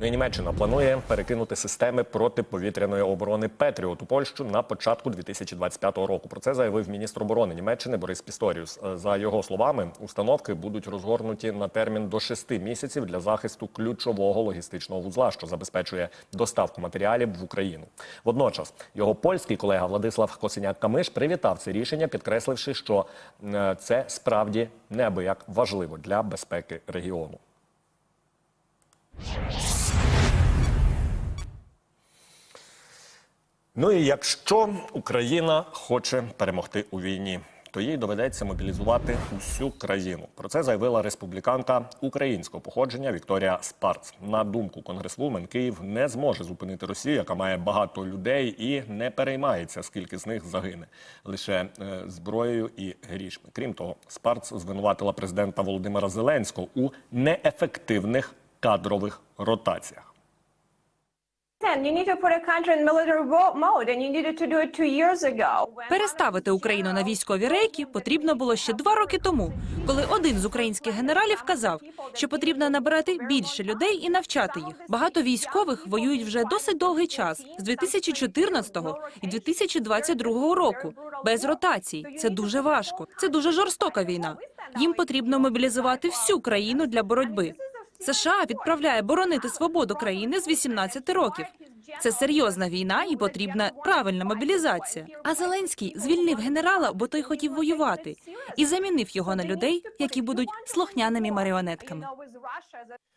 Ну і Німеччина планує перекинути системи протиповітряної оборони Петріот у Польщу на початку 2025 року. Про це заявив міністр оборони Німеччини Борис Пісторіус. Е, За його словами, установки будуть розгорнуті на термін до шести місяців для захисту ключового логістичного вузла, що забезпечує доставку матеріалів в Україну. Водночас його польський колега Владислав Косиняк Камиш привітав це рішення, підкресливши, що е, це справді неабияк важливо для безпеки регіону. Ну і якщо Україна хоче перемогти у війні, то їй доведеться мобілізувати усю країну. Про це заявила республіканка українського походження Вікторія Спарц. На думку конгресвумен, Київ не зможе зупинити Росію, яка має багато людей і не переймається, скільки з них загине лише е, зброєю і грішми. Крім того, Спарц звинуватила президента Володимира Зеленського у неефективних кадрових ротаціях. You need to put a country in military mode, and you needed to do it two years ago. Переставити Україну на військові рейки потрібно було ще два роки тому, коли один з українських генералів казав, що потрібно набирати більше людей і навчати їх. Багато військових воюють вже досить довгий час з 2014 і 2022 року. Без ротацій це дуже важко. Це дуже жорстока війна. Їм потрібно мобілізувати всю країну для боротьби. США відправляє боронити свободу країни з 18 років. Це серйозна війна і потрібна правильна мобілізація. А Зеленський звільнив генерала, бо той хотів воювати, і замінив його на людей, які будуть слухняними маріонетками.